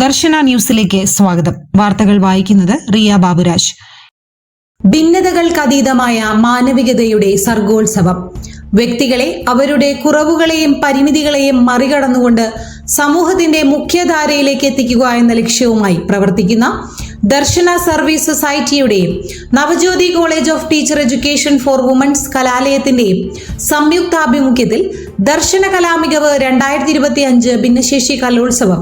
ദർശന ന്യൂസിലേക്ക് സ്വാഗതം. വാർത്തകൾ വായിക്കുന്നത് റിയ ബാബുരാജ്. ഭിന്നതകൾക്കതീതമായ മാനവികതയുടെ സർഗോത്സവം. വ്യക്തികളെ അവരുടെ കുറവുകളെയും പരിമിതികളെയും മറികടന്നുകൊണ്ട് സമൂഹത്തിന്റെ മുഖ്യധാരയിലേക്ക് എത്തിക്കുക എന്ന ലക്ഷ്യവുമായി പ്രവർത്തിക്കുന്ന Darshana service സൊസൈറ്റിയുടെയും Navajyothi college of teacher education for women's കലാലയത്തിന്റെയും സംയുക്താഭിമുഖ്യത്തിൽ ദർശന കലാമികവ് രണ്ടായിരത്തി ഇരുപത്തി അഞ്ച് ഭിന്നശേഷി കലോത്സവം.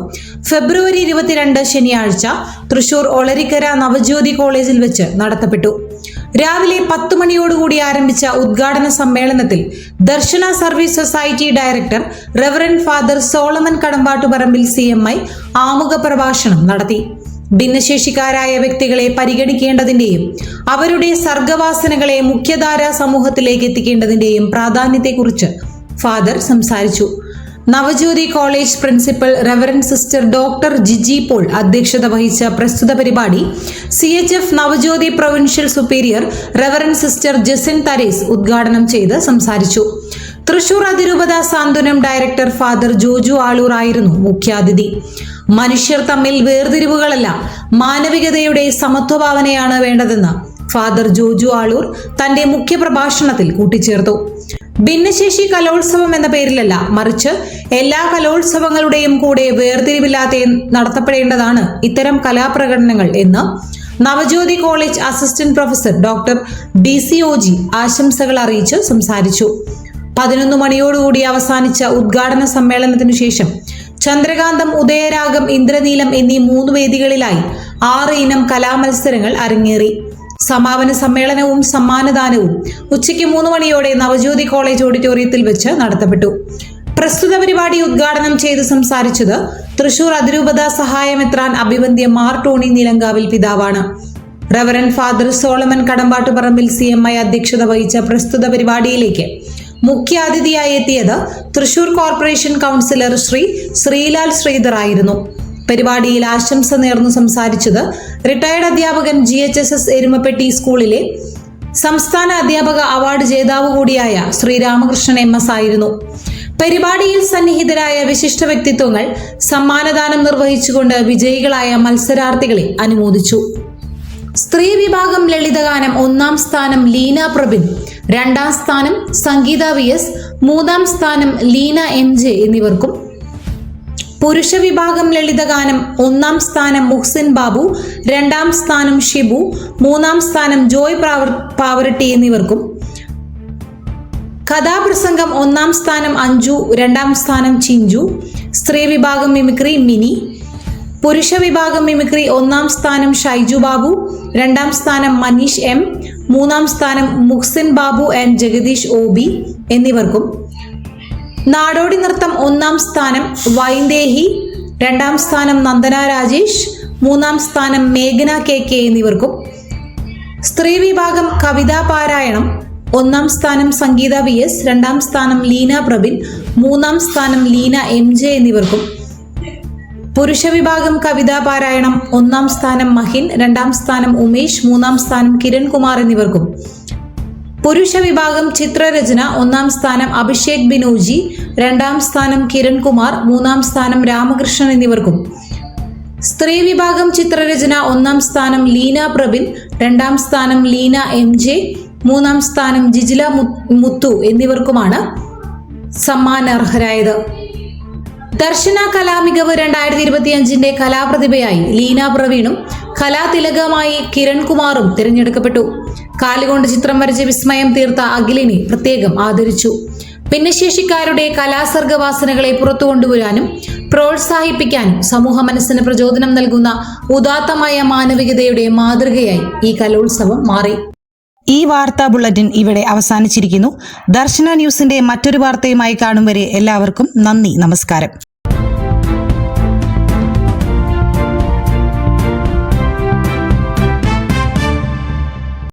ഫെബ്രുവരി ഇരുപത്തിരണ്ട് ശനിയാഴ്ച തൃശൂർ ഒളരിക്കര നവജ്യോതി കോളേജിൽ വെച്ച് നടത്തപ്പെട്ടു. രാവിലെ പത്ത് മണിയോടുകൂടി ആരംഭിച്ച ഉദ്ഘാടന സമ്മേളനത്തിൽ Darshana service society director reverend father Solomon Kadambattuparambil C M I ആമുഖ പ്രഭാഷണം നടത്തി. ഭിന്നശേഷിക്കാരായ വ്യക്തികളെ പരിഗണിക്കേണ്ടതിന്റെയും അവരുടെ സർഗവാസനകളെ മുഖ്യധാരാ സമൂഹത്തിലേക്ക് എത്തിക്കേണ്ടതിന്റെയും പ്രാധാന്യത്തെക്കുറിച്ച് ഫാദർ സംസാരിച്ചു. Navajyothi college principal reverend sister doctor Jiji Paul അധ്യക്ഷത വഹിച്ച പ്രസ്തുത പരിപാടി C H F Navajyothi provincial superior reverend sister Jasin Theres ഉദ്ഘാടനം ചെയ്ത് സംസാരിച്ചു. തൃശൂർ അതിരൂപത സാന്ത്വനം ഡയറക്ടർ ഫാദർ ജോജു ആളൂർ ആയിരുന്നു മുഖ്യാതിഥി. മനുഷ്യർ തമ്മിൽ വേർതിരിവുകളല്ല മാനവികതയുടെ സമത്വഭാവനയാണ് വേണ്ടതെന്ന് ഫാദർ ജോജു ആളൂർ തന്റെ മുഖ്യപ്രഭാഷണത്തിൽ കൂട്ടിച്ചേർത്തു. ഭിന്നശേഷി കലോത്സവം എന്ന പേരിലല്ല മറിച്ച് എല്ലാ കലോത്സവങ്ങളുടെയും കൂടെ വേർതിരിവില്ലാതെ നടത്തപ്പെടേണ്ടതാണ് ഇത്തരം കലാപ്രകടനങ്ങൾ എന്ന് Navajyothi college assistant professor doctor D C O G ആശംസകൾ അറിയിച്ച് സംസാരിച്ചു. പതിനൊന്ന് മണിയോടുകൂടി അവസാനിച്ച ഉദ്ഘാടന സമ്മേളനത്തിനു ശേഷം ചന്ദ്രകാന്തം ഉദയരാഗം ഇന്ദ്രനീലം എന്നീ മൂന്ന് വേദികളിലായി ആറ് ഇനം കലാമത്സരങ്ങൾ അരങ്ങേറി. സമാപന സമ്മേളനവും സമ്മാനദാനവും ഉച്ചയ്ക്ക് മൂന്ന് മണിയോടെ നവജ്യോതി കോളേജ് ഓഡിറ്റോറിയത്തിൽ വെച്ച് നടത്തപ്പെട്ടു. പ്രസ്തുത പരിപാടി ഉദ്ഘാടനം ചെയ്ത് സംസാരിച്ചത് തൃശൂർ അതിരൂപത സഹായമെത്രാൻ അഭിവന്ദ്യ മാർ ടോണി നിലങ്കാവിൽ പിതാവാണ്. Reverend father Solomon Kadambattuparambil C M I അധ്യക്ഷത വഹിച്ച പ്രസ്തുത പരിപാടിയിലേക്ക് മുഖ്യാതിഥിയായി എത്തിയത് തൃശൂർ കോർപ്പറേഷൻ കൗൺസിലർ ശ്രീ ശ്രീലാൽ ശ്രീധർ ആയിരുന്നു. പരിപാടിയിൽ ആശംസ നേർന്നു സംസാരിച്ചത് റിട്ടയർഡ് അധ്യാപകൻ G H S S Erumappetty സ്കൂളിലെ സംസ്ഥാന അധ്യാപക അവാർഡ് ജേതാവ് കൂടിയായ ശ്രീരാമകൃഷ്ണൻ എം എസ് ആയിരുന്നു. പരിപാടിയിൽ സന്നിഹിതരായ വിശിഷ്ട വ്യക്തിത്വങ്ങൾ സമ്മാനദാനം നിർവഹിച്ചുകൊണ്ട് വിജയികളായ മത്സരാർത്ഥികളെ അനുമോദിച്ചു. സ്ത്രീ വിഭാഗം ലളിതഗാനം ഒന്നാം സ്ഥാനം ലീന പ്രബിൻ രണ്ടാം സ്ഥാനം സംഗീത വി എസ് മൂന്നാം സ്ഥാനം ലീന എം ജെ എന്നിവർക്കും പുരുഷ വിഭാഗം ലളിതഗാനം ഒന്നാം സ്ഥാനം മുഹ്സിൻ ബാബു രണ്ടാം സ്ഥാനം ഷിബു മൂന്നാം സ്ഥാനം ജോയ് പാവറട്ടി എന്നിവർക്കും. കഥാപ്രസംഗം ഒന്നാം സ്ഥാനം അഞ്ജു രണ്ടാം സ്ഥാനം ചിഞ്ചു. സ്ത്രീ വിഭാഗം മിമിക്രി മിനി. പുരുഷ വിഭാഗം മിമിക്രി ഒന്നാം സ്ഥാനം ഷൈജു ബാബു രണ്ടാം സ്ഥാനം മനീഷ് എം മൂന്നാം സ്ഥാനം Muhsin Babu and Jagadish O B എന്നിവർക്കും. നാടോടി നൃത്തം ഒന്നാം സ്ഥാനം വൈന്ദേഹി രണ്ടാം സ്ഥാനം നന്ദന രാജേഷ് മൂന്നാം സ്ഥാനം മേഘന കെ കെ എന്നിവർക്കും. സ്ത്രീ വിഭാഗം കവിതാ പാരായണം ഒന്നാം സ്ഥാനം സംഗീത വി എസ് രണ്ടാം സ്ഥാനം ലീന പ്രബിൻ മൂന്നാം സ്ഥാനം ലീന എം ജെ എന്നിവർക്കും. പുരുഷ വിഭാഗം കവിതാ പാരായണം ഒന്നാം സ്ഥാനം മഹിൻ രണ്ടാം സ്ഥാനം ഉമേഷ് മൂന്നാം സ്ഥാനം കിരൺകുമാർ എന്നിവർക്കും. പുരുഷ വിഭാഗം ചിത്രരചന ഒന്നാം സ്ഥാനം അഭിഷേക് ബിനോജി രണ്ടാം സ്ഥാനം കിരൺകുമാർ മൂന്നാം സ്ഥാനം രാമകൃഷ്ണൻ എന്നിവർക്കും. സ്ത്രീ വിഭാഗം ചിത്രരചന ഒന്നാം സ്ഥാനം ലീന പ്രബിൻ രണ്ടാം സ്ഥാനം ലീന എം ജെ മൂന്നാം സ്ഥാനം ജിജില മുത്തു എന്നിവർക്കുമാണ് സമ്മാനർഹരായത്. ദർശന കലാമികവ് രണ്ടായിരത്തി ഇരുപത്തിയഞ്ചിന്റെ കലാപ്രതിഭയായി ലീന പ്രവീണും കലാതിലകമായി കിരൺകുമാറും തിരഞ്ഞെടുക്കപ്പെട്ടു. കാലുകൊണ്ട് ചിത്രം വരച്ച് വിസ്മയം തീർത്ത അഖിലിനെ പ്രത്യേകം ആദരിച്ചു. ഭിന്നശേഷിക്കാരുടെ കലാസർഗവാസനകളെ പുറത്തു കൊണ്ടുവരാനും പ്രോത്സാഹിപ്പിക്കാനും സമൂഹ മനസ്സിന് പ്രചോദനം നൽകുന്ന ഉദാത്തമായ മാനവികതയുടെ മാതൃകയായി ഈ കലോത്സവം മാറി. ഈ വാർത്താ ബുള്ളറ്റിൻ ഇവിടെ അവസാനിച്ചിരിക്കുന്നു. ദർശന ന്യൂസിന്റെ മറ്റൊരു വാർത്തയുമായി കാണും വരെ എല്ലാവർക്കും നന്ദി നമസ്കാരം.